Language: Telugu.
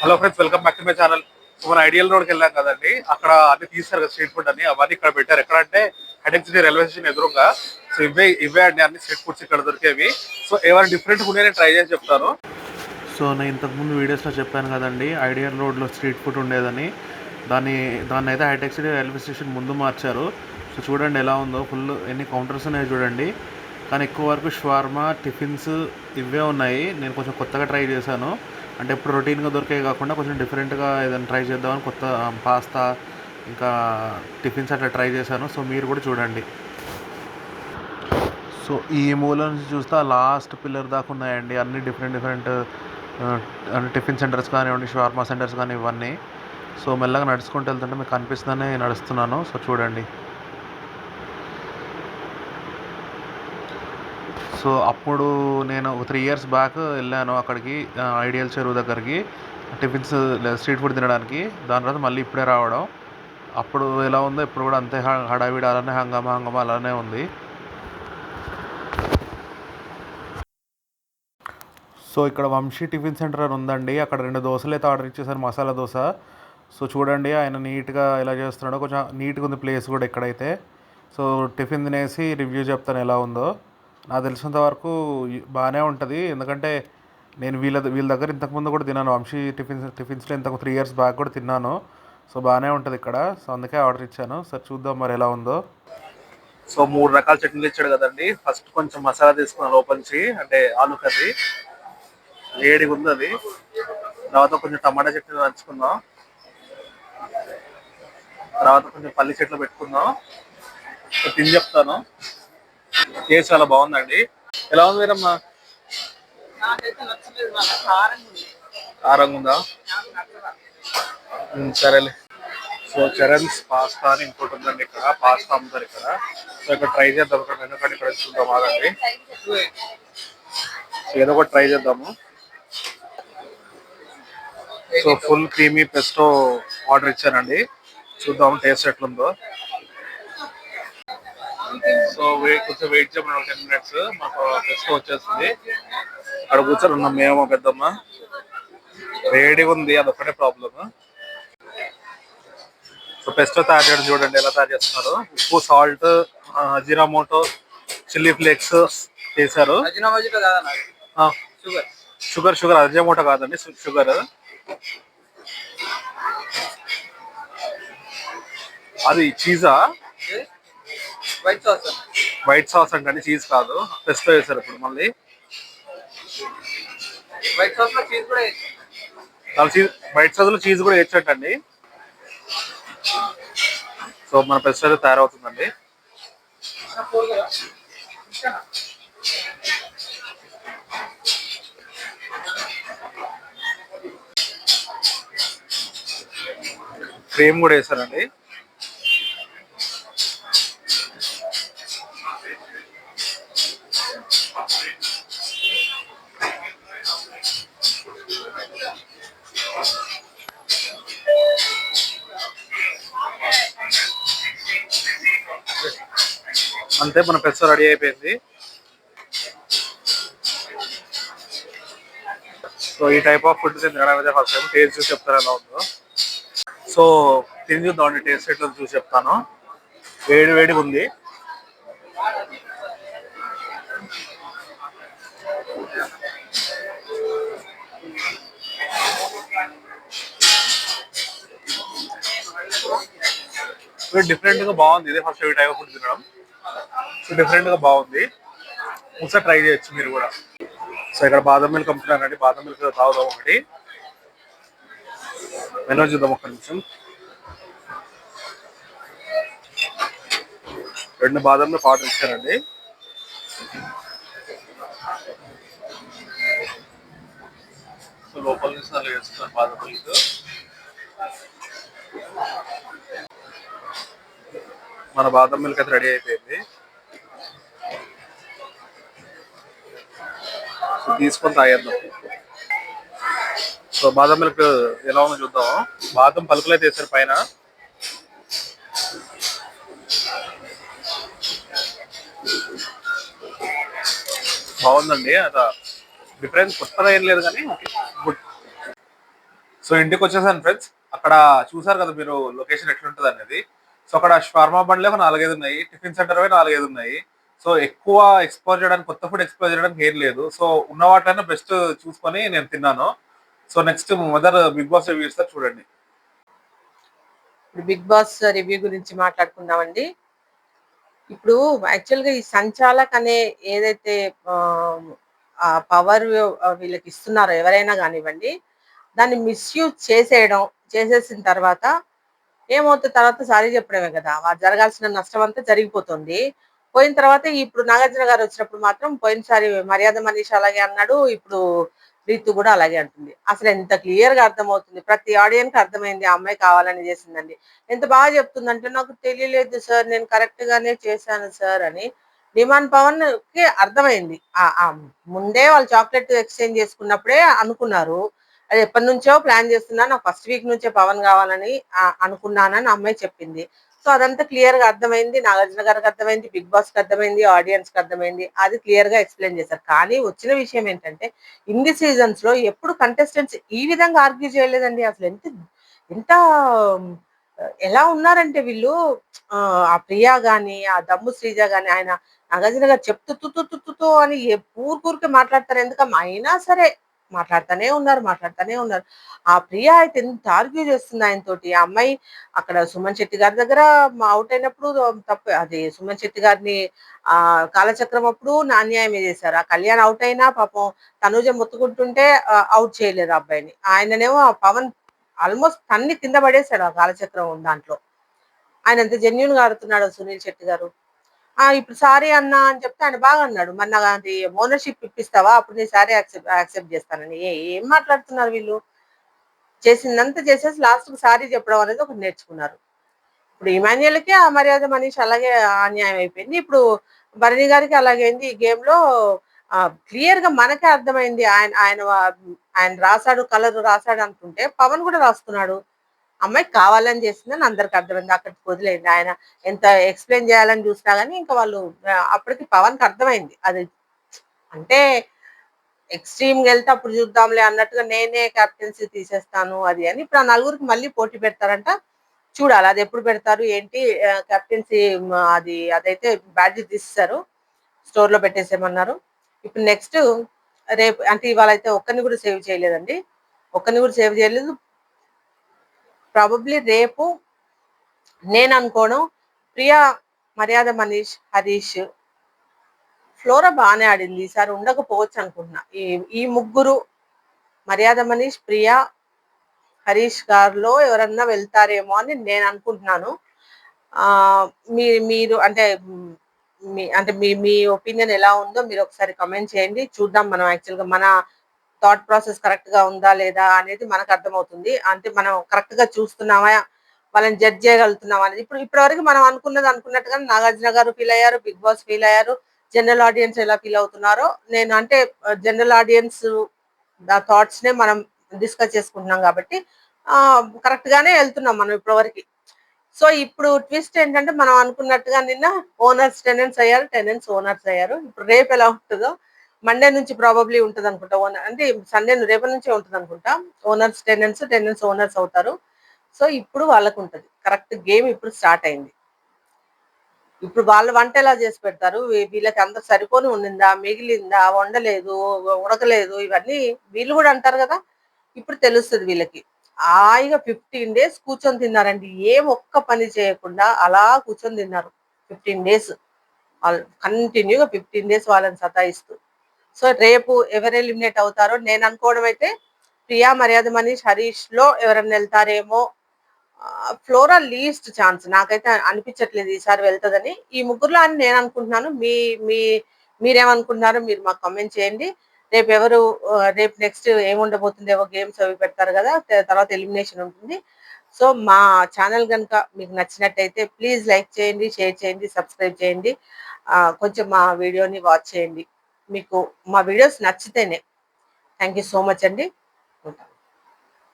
Hello friends welcome back to my channel. మన ఐడియల్ రోడ్కి వెళ్ళాం కదండి. అక్కడ అన్ని తీస్తారు కదా స్ట్రీట్ ఫుడ్ అని అవన్నీ ఇక్కడ పెట్టారు. ఎక్కడ అంటే హెడెక్ సిటీ రైల్వే స్టేషన్ ఎదురుగా. సో ఇవే ఇవే అండి అన్ని స్ట్రీట్ ఫుడ్స్ ఇక్కడ దొరికేవి. సో ఏమైనా డిఫరెంట్ ఫుడ్ నేను ట్రై చేసి చెప్తాను. సో నేను ఇంతకుముందు వీడియోస్లో చెప్పాను కదండి ఐడియల్ రోడ్లో స్ట్రీట్ ఫుడ్ ఉండేదని. దాన్ని దాన్ని అయితే హైటెక్ సిటీ రైల్వే స్టేషన్ ముందు మార్చారు. సో చూడండి ఎలా ఉందో ఫుల్ ఎన్ని కౌంటర్స్ ఉన్నాయో చూడండి. కానీ ఎక్కువ వరకు షవార్మా టిఫిన్స్ ఇవే ఉన్నాయి. నేను కొంచెం కొత్తగా ట్రై చేశాను. అంటే ఇప్పుడు రొటీన్గా దొరికే కాకుండా కొంచెం డిఫరెంట్గా ఏదైనా ట్రై చేద్దామని కొత్త పాస్తా ఇంకా టిఫిన్స్ అట్లా ట్రై చేశాను. సో మీరు కూడా చూడండి. సో ఈ మూల నుంచి చూస్తే లాస్ట్ పిల్లర్ దాకా ఉన్నాయండి. అన్ని డిఫరెంట్ డిఫరెంట్ టిఫిన్ సెంటర్స్ కానివ్వండి షార్మా సెంటర్స్ కానీ ఇవన్నీ సో మెల్లగా నడుచుకుంటూ వెళ్తుంటే మీకు కనిపిస్తుందని నడుస్తున్నాను. సో చూడండి. సో అప్పుడు నేను ఒక త్రీ ఇయర్స్ బ్యాక్ వెళ్ళాను అక్కడికి ఐడియల్ చెరువు దగ్గరికి టిఫిన్స్ స్ట్రీట్ ఫుడ్ తినడానికి. దాని తర్వాత మళ్ళీ ఇప్పుడే రావడం. అప్పుడు ఎలా ఉందో ఇప్పుడు కూడా అంతే హ- హడావిడి అలానే హంగామా హంగామా అలానే ఉంది. సో ఇక్కడ వంశీ టిఫిన్ సెంటర్ అని ఉందండి. అక్కడ రెండు దోశలు అయితే ఆర్డర్ ఇచ్చేసాను మసాలా దోశ. సో చూడండి ఆయన నీట్గా ఎలా చేస్తున్నాడో కొంచెం నీట్గా ఉంది ప్లేస్ కూడా ఇక్కడైతే. సో టిఫిన్ తినేసి రివ్యూ చెప్తాను ఎలా ఉందో. నాకు తెలిసినంత వరకు బాగానే ఉంటుంది. ఎందుకంటే నేను వీళ్ళ వీళ్ళ దగ్గర ఇంతకుముందు కూడా తిన్నాను. వంశీ టిఫిన్స్ టిఫిన్స్లో ఇంతకు త్రీ ఇయర్స్ బ్యాక్ కూడా తిన్నాను. సో బాగానే ఉంటుంది ఇక్కడ. సో అందుకే ఆర్డర్ ఇచ్చాను. సరే చూద్దాం మరి ఎలా ఉందో. సో మూడు రకాల చట్నీలు ఇచ్చాడు కదండి. ఫస్ట్ కొంచెం మసాలా తీసుకున్నాను లోపలించి అంటే ఆలు కర్రీ. వేడిగా ఉంది అది. తర్వాత కొంచెం టమాటా చట్నీ నంచుకుందాం తర్వాత కొంచెం పల్లి చెట్లు పెట్టుకుందాం తిని చెప్తాను. టేస్ట్ చాలా బాగుందండి. ఎలా ఉంది మన ఉంది. కారంగా ఉందా? సరేలే. సో చరణ్స్ పాస్తా అని ఇంకోటి ఉందండి ఇక్కడ. పాస్తా అమ్ముతారు ఇక్కడ. సో ఇక్కడ ట్రై చేద్దాం ఇక్కడ ఎందుకంటే ఇక్కడ చూద్దాం ఆగండి సో ఏదో ఒకటి ట్రై చేద్దాము. So full creamy pesto order ఇచ్చానండి. చూద్దాం టేస్ట్ ఎట్లుందో. సో వెయిట్ కొంచెం వెయిట్ చేయమని టెన్ మినిట్స్ మాకు పెస్టో వచ్చేస్తుంది. అక్కడ కూర్చొని ఉన్నాం మేము పెద్దమ్మ. వేడిగా ఉంది అదొక్కటే ప్రాబ్లమ్ సో పెస్టో తయారు చేయడం చూడండి ఎలా తయారు చేస్తున్నారు? ఉప్పు సాల్ట్ జీరామోటో చిల్లీ ఫ్లేక్స్ చేశారు. షుగర్ షుగర్ అజమోటో కాదండి షుగర్ అది చీజా వైట్ సాస్ వైట్ సాస్ అంటే చీజ్ కాదు. పెస్టో వేశారు ఇప్పుడు మళ్ళీ. వైట్ సాస్లో చీజ్ కూడా చీజ్ వైట్ సాస్లో చీజ్ కూడా వేయచ్చండి సో మన పెస్టో అయితే తయారవుతుందండి. క్రీమ్ కూడా వేసారండి అంతే మన పెస్టో రెడీ అయిపోయింది. సో ఈ టైప్ ఆఫ్ ఫుడ్ తినడం అయితే ఫస్ట్ టైం టేస్ట్ చూసి చెప్తారు ఎలా ఉందో. సో తిని చూద్దామండి టేస్ట్ ఎట్లా చూసి చెప్తాను. వేడి వేడిగా ఉంది. డిఫరెంట్గా బాగుంది ఇదే ఫస్ట్ ఈ టైప్ ఆఫ్ ఫుడ్ తినడం. డిఫరెంట్గా బాగుంది. ఒకసారి ట్రై చేయొచ్చు మీరు కూడా. సో ఇక్కడ బాదం మిల్క్ అమ్ముతున్నారండి. బాదం మిల్క్ తాగుదాం ఒకటి. మెనూ చూద్దాం ఒక్క నిమిషం. రెండు బాదం మిల్క్ ఆర్డర్ ఇచ్చారండి. సో లోపల నుంచి అలా వేస్తున్నారు బాదం మిల్క్ మన బాదం మిల్క్ అయితే రెడీ అయిపోయింది. తీసుకొని తాగేద్దాం. సో బాదం మిల్క్ ఎలా ఉందో చూద్దాం. బాదం పలుకులు అయితే వేసారు పైన. బాగుందండి. అద డిఫరెన్స్ కొత్తగా ఏం లేదు కానీ గుడ్. సో ఇంటికి వచ్చేసాను ఫ్రెండ్స్. అక్కడ చూసారు కదా మీరు లొకేషన్ ఎట్లుంటుంది అనేది సో అక్కడ షార్మా బండ్లే ఒక నాలుగైదు ఉన్నాయి. టిఫిన్ సెంటర్ నాలుగైదు ఉన్నాయి. సో ఎక్కువ ఎక్స్ప్లోర్ చేయడానికి కొత్త ఫుడ్ ఎక్స్ప్లోర్ చేయడానికి ఏం లేదు. సో ఉన్న వాటిలో బెస్ట్ చూసుకొని నేను తిన్నాను. So next mother Bigg Boss reviews చూడండి. ఇప్పుడు బిగ్ బాస్ రివ్యూ గురించి మాట్లాడుకుందామండి. ఇప్పుడు యాక్చువల్గా ఈ సంచాలక్ అనే ఏదైతే ఆ పవర్ వీళ్ళకి ఇస్తున్నారో ఎవరైనా కానివ్వండి దాన్ని మిస్యూజ్ చేసేయడం చేసేసిన తర్వాత ఏమవుతుంది? తర్వాత సారీ చెప్పడమే కదా. జరగాల్సిన నష్టం అంతా జరిగిపోతుంది. పోయిన తర్వాత ఇప్పుడు నాగార్జున గారు వచ్చినప్పుడు మాత్రం పోయినసారి మర్యాద మనీష్ అలాగే అన్నాడు ఇప్పుడు రీతు కూడా అలాగే అంటుంది. అసలు ఎంత క్లియర్గా అర్థమవుతుంది. ప్రతి ఆడియన్స్కి అర్థమైంది ఆ అమ్మాయి కావాలని చేసిందండి. ఎంత బాగా చెప్తుందంటే నాకు తెలియలేదు సార్ నేను కరెక్ట్ గానే చేశాను సార్ అని డిమాండ్ పవన్కి అర్థమైంది. ఆ- ముందే వాళ్ళు చాక్లెట్ ఎక్స్చేంజ్ చేసుకున్నప్పుడే అనుకున్నారు. అది ఎప్పటి నుంచో ప్లాన్ చేస్తున్నా నాకు ఫస్ట్ వీక్ నుంచే పవన్ కావాలని అనుకున్నానని అమ్మాయి చెప్పింది. సో అదంతా క్లియర్గా అర్థమైంది. నాగార్జున గారికి అర్థమైంది బిగ్ బాస్కి అర్థమైంది ఆడియన్స్కి అర్థమైంది. అది క్లియర్గా ఎక్స్ప్లెయిన్ చేశారు. కానీ వచ్చిన విషయం ఏంటంటే ఇన్ని సీజన్స్లో ఎప్పుడు కంటెస్టెంట్స్ ఈ విధంగా ఆర్గ్యూ చేయలేదండి. అసలు ఎంత ఎంత ఎలా ఉన్నారంటే వీళ్ళు? ఆ ప్రియా గాని ఆ దమ్ము శ్రీజ గాని ఆయన నాగార్జున గారు చెప్తూ తుతు తు అని ఏ- ఊరికూరికే మాట్లాడతారు. ఎందుకమ్మా? అయినా సరే మాట్లాడుతూనే ఉన్నారు మాట్లాడుతూనే ఉన్నారు. ఆ ప్రియ అయితే ఎంత ఆర్గ్యూ చేస్తుంది ఆయన తోటి ఆ అమ్మాయి అక్కడ సుమన్ శెట్టి గారి దగ్గర అవుట్ అయినప్పుడు తప్పు అది సుమన్ శెట్టి గారిని ఆ కాలచక్రం అప్పుడు నా అన్యాయమే చేశారు. ఆ కళ్యాణ్ అవుట్ అయినా పాపం తనుజ మొత్తుకుంటుంటే అవుట్ చేయలేదు ఆ అబ్బాయిని. ఆయననేమో ఆ పవన్ ఆల్మోస్ట్ తన్ని కింద పడేశాడు ఆ కాలచక్రం దాంట్లో. ఆయన ఎంత జెన్యున్గా ఆడుతున్నాడు సునీల్ శెట్టి గారు. ఆ ఇప్పుడు సారీ అన్నా అని చెప్తే ఆయన బాగా అన్నాడు. మరి నాకు అది ఓనర్షిప్ ఇప్పిస్తావా? అప్పుడు నేను సారీ యాక్సెప్ట్ యాక్సెప్ట్ చేస్తానని. ఏ- ఏం మాట్లాడుతున్నారు వీళ్ళు? చేసిందంతా చేసేసి లాస్ట్కి సారీ చెప్పడం అనేది ఒకటి నేర్చుకున్నారు. ఇప్పుడు ఇమాన్యుయల్కి ఆ మర్యాద మనిషి అలాగే అన్యాయం అయిపోయింది. ఇప్పుడు భరణి గారికి అలాగైంది ఈ గేమ్లో క్లియర్గా మనకే అర్థమైంది. ఆయన ఆయన ఆయన రాశాడు కలర్ రాశాడు అనుకుంటే పవన్ కూడా రాస్తున్నాడు. అమ్మాయి కావాలని చేసిందని అందరికి అర్థమైంది. అక్కడికి వదిలేండి ఆయన ఎంత ఎక్స్ప్లెయిన్ చేయాలని చూసినా కానీ ఇంకా వాళ్ళు అప్పటికి పవన్కి అర్థమైంది. అది అంటే ఎక్స్ట్రీమ్ వెళ్తే అప్పుడు చూద్దాంలే అన్నట్టుగా నేనే కెప్టెన్సీ తీసేస్తాను అది అని ఇప్పుడు ఆ నలుగురికి మళ్ళీ పోటీ పెడతారంట. చూడాలి. అది ఎప్పుడు పెడతారు? ఏంటి? కెప్టెన్సీ అది అదైతే బ్యాడ్జ్ తీస్తారు స్టోర్లో పెట్టేసేమన్నారు ఇప్పుడు నెక్స్ట్ రేపు అంటే ఇవాళ అయితే ఒక్కరిని కూడా సేవ్ చేయలేదండి. ఒక్కరిని కూడా సేవ్ చేయలేదు. ప్రాబబ్లీ రేపు నేను అనుకోను. ప్రియా మర్యాద మనీష్ హరీష్ ఫ్లోరా బాగానే ఆడింది. ఈసారి ఉండకపోవచ్చు అనుకుంటున్నా. ఈ ఈ ముగ్గురు మర్యాద మనీష్ ప్రియా హరీష్ గారిలో ఎవరన్నా వెళ్తారేమో అని నేను అనుకుంటున్నాను. మీ మీరు అంటే మీ అంటే మీ మీ ఒపీనియన్ ఎలా ఉందో మీరు ఒకసారి కమెంట్ చేయండి. చూద్దాం మనం యాక్చువల్గా మన థాట్ ప్రాసెస్ కరెక్ట్గా ఉందా లేదా అనేది మనకు అర్థమవుతుంది. అంటే మనం కరెక్ట్గా చూస్తున్నామా వాళ్ళని జడ్జ్ చేయగలుగుతున్నాం అనేది. ఇప్పుడు ఇప్పటివరకు మనం అనుకున్నది అనుకున్నట్టుగా నాగార్జున గారు ఫీల్ అయ్యారు బిగ్ బాస్ ఫీల్ అయ్యారు. జనరల్ ఆడియన్స్ ఎలా ఫీల్ అవుతున్నారో నేను అంటే జనరల్ ఆడియన్స్ థాట్స్ నే మనం డిస్కస్ చేసుకుంటున్నాం కాబట్టి ఆ కరెక్ట్ గానే వెళ్తున్నాం మనం ఇప్పటివరకు. సో ఇప్పుడు ట్విస్ట్ ఏంటంటే మనం అనుకున్నట్టుగా నిన్న ఓనర్స్ టెనెంట్స్ అయ్యారు టెనెంట్స్ ఓనర్స్ అయ్యారు. ఇప్పుడు రేపు ఎలా ఉంటుందో మండే నుంచి ప్రాబబ్లీ ఉంటుంది అనుకుంటా ఓనర్ అంటే సండే రేపటి నుంచే ఉంటుంది అనుకుంటా ఓనర్స్ టెండెన్స్ టెండెన్స్ ఓనర్స్ అవుతారు. సో ఇప్పుడు వాళ్ళకు ఉంటుంది కరెక్ట్ గేమ్ ఇప్పుడు స్టార్ట్ అయింది. ఇప్పుడు వాళ్ళ వంట ఎలా చేసి పెడతారు? వీళ్ళకి అంత సరిపోని ఉండిందా? మిగిలిందా? వండలేదు? ఉడకలేదు? ఇవన్నీ వీళ్ళు కూడా అంటారు కదా? ఇప్పుడు తెలుస్తుంది వీళ్ళకి. హాయిగా ఫిఫ్టీన్ డేస్ కూర్చొని తిన్నారండి. ఏం ఒక్క పని చేయకుండా అలా కూర్చొని తిన్నారు. ఫిఫ్టీన్ డేస్ వాళ్ళు కంటిన్యూగా ఫిఫ్టీన్ డేస్ వాళ్ళని సతాయిస్తూ. సో రేపు ఎవరు ఎలిమినేట్ అవుతారో నేను అనుకోవడం అయితే ప్రియా మర్యాద మనీష్ హరీష్లో ఎవరైనా వెళ్తారేమో. Flora least chance. నాకైతే అనిపించట్లేదు ఈసారి వెళ్తుందని. ఈ ముగ్గురులో అని నేను అనుకుంటున్నాను. మీ మీ మీరేమనుకుంటున్నారో మీరు మాకు కమెంట్ చేయండి. రేపు ఎవరు రేపు నెక్స్ట్ ఏముండబోతుందేవో గేమ్స్ అవి పెడతారు కదా తర్వాత ఎలిమినేషన్ ఉంటుంది. సో మా ఛానల్ కనుక మీకు నచ్చినట్టయితే ప్లీజ్ లైక్ చేయండి షేర్ చేయండి సబ్స్క్రైబ్ చేయండి. కొంచెం మా వీడియోని వాచ్ చేయండి. మీకు మా వీడియోస్ నచ్చితేనే. థ్యాంక్ యూ సో మచ్ అండి. ఉంటాను